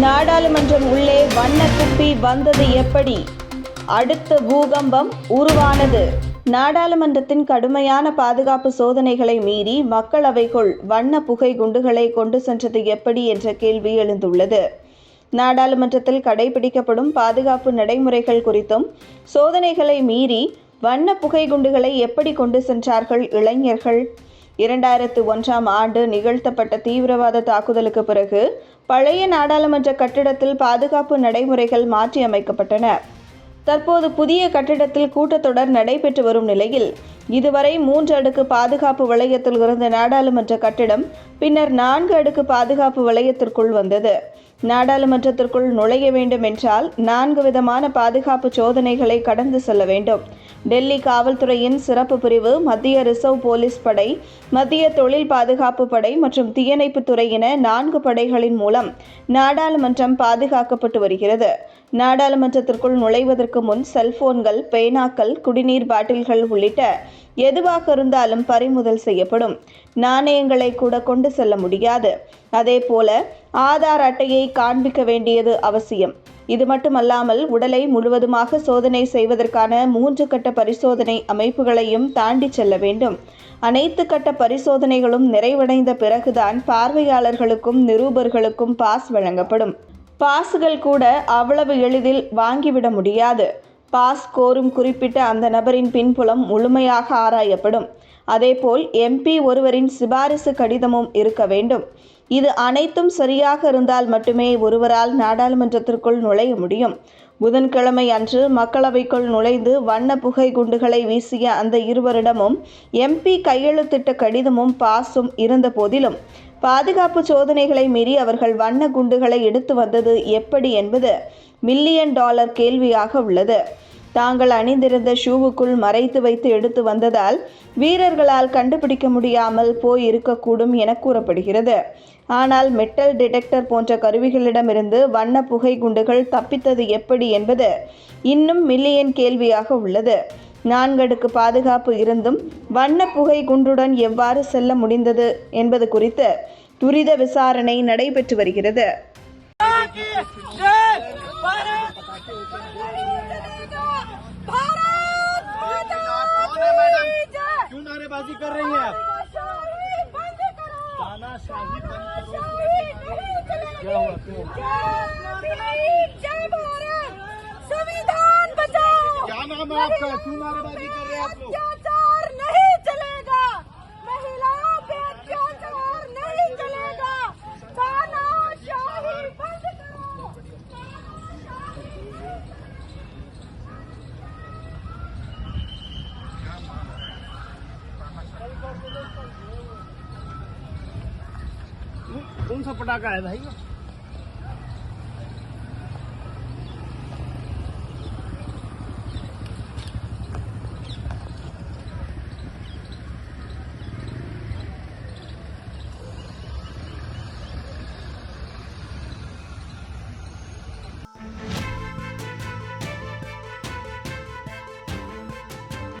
நாடாளுமன்றம் உள்ளே வண்ண குப்பி வந்தது எப்படி? அடுத்த பூகம்பம் உருவானது. நாடாளுமன்றத்தின் கடுமையான பாதுகாப்பு சோதனைகளை மீறி மக்களவைக்குள் வண்ண புகை குண்டுகளை கொண்டு சென்றது எப்படி என்ற கேள்வி எழுந்துள்ளது. நாடாளுமன்றத்தில் கடைபிடிக்கப்படும் பாதுகாப்பு நடைமுறைகள் குறித்தும் சோதனைகளை மீறி வண்ண புகை குண்டுகளை எப்படி கொண்டு சென்றார்கள் இளைஞர்கள்? இரண்டாயிரத்து ஒன்றாம் ஆண்டு நிகழ்த்தப்பட்ட தீவிரவாத தாக்குதலுக்கு பிறகு பழைய நாடாளுமன்ற கட்டிடத்தில் பாதுகாப்பு நடைமுறைகள் மாற்றியமைக்கப்பட்டன. தற்போது புதிய கட்டிடத்தில் கூட்டத்தொடர் நடைபெற்று வரும் நிலையில் இதுவரை மூன்று அடுக்கு பாதுகாப்பு வளையத்தில் இருந்த நாடாளுமன்ற கட்டிடம் பின்னர் நான்கு அடுக்கு பாதுகாப்பு வளையத்திற்குள் வந்தது. நாடாளுமன்றத்திற்குள் நுழைய வேண்டும் என்றால் நான்கு விதமான பாதுகாப்பு சோதனைகளை கடந்து செல்ல வேண்டும். டெல்லி காவல்துறையின் சிறப்பு பிரிவு மத்திய ரிசர்வ் போலீஸ் படை மத்திய தொழில் பாதுகாப்பு படை மற்றும் தீயணைப்பு துறை என நான்கு படைகளின் மூலம் நாடாளுமன்றம் பாதுகாக்கப்பட்டு வருகிறது. நாடாளுமன்றத்திற்குள் நுழைவதற்கு முன் செல்போன்கள் பேனாக்கள் குடிநீர் பாட்டில்கள் உள்ளிட்ட எதுவாக இருந்தாலும் பறிமுதல் செய்யப்படும். நாணயங்களை கூட கொண்டு செல்ல முடியாது. அதேபோல ஆதார் அட்டையை காண்பிக்க வேண்டியது அவசியம். இது மட்டுமல்லாமல் உடலை முழுவதுமாக சோதனை செய்வதற்கான மூன்று கட்ட பரிசோதனை அமைப்புகளையும் தாண்டி செல்ல வேண்டும். அனைத்து கட்ட பரிசோதனைகளும் நிறைவடைந்த பிறகுதான் பார்வையாளர்களுக்கும் நிருபர்களுக்கும் பாஸ் வழங்கப்படும். பாஸ்கள் கூட அவ்வளவு எளிதில் வாங்கிவிட முடியாது. பாஸ் கோரும் குறிப்பிட்ட அந்த நபரின் பின்புலம் முழுமையாக ஆராயப்படும். அதேபோல் எம்பி ஒருவரின் சிபாரிசு கடிதமும் இருக்க வேண்டும். இது அனைத்தும் சரியாக இருந்தால் மட்டுமே ஒருவரால் நாடாளுமன்றத்திற்குள் நுழைய முடியும். புதன்கிழமை அன்று மக்களவைக்குள் நுழைந்து வண்ண புகை குண்டுகளை வீசிய அந்த இருவரிடமும் எம்பி கையெழுத்திட்ட கடிதமும் பாஸும் இருந்த போதிலும் பாதுகாப்பு சோதனைகளை மீறி அவர்கள் வண்ண குண்டுகளை எடுத்து வந்தது எப்படி என்பது மில்லியன் டாலர் கேள்வியாக உள்ளது. தாங்கள் அணிந்திருந்த ஷூவுக்குள் மறைத்து வைத்து எடுத்து வந்ததால் வீரர்களால் கண்டுபிடிக்க முடியாமல் போய் இருக்கக்கூடும் என கூறப்படுகிறது. ஆனால் மெட்டல் டிடெக்டர் போன்ற கருவிகளிடமிருந்து வண்ண புகை குண்டுகள் தப்பித்தது எப்படி என்பது இன்னும் மில்லியன் கேள்வியாக உள்ளது. நான்கடுக்கு பாதுகாப்பு இருந்தும் வண்ண புகை குண்டுடன் எவ்வாறு செல்ல முடிந்தது என்பது குறித்து துரித விசாரணை நடைபெற்று வருகிறது. क्यों नारेबाजी कर रही है संविधान बचाओ क्या नाम है आपका? क्यों नारेबाजी कर रहे हैं आप लोग? कौन सा पटाखा है भाई?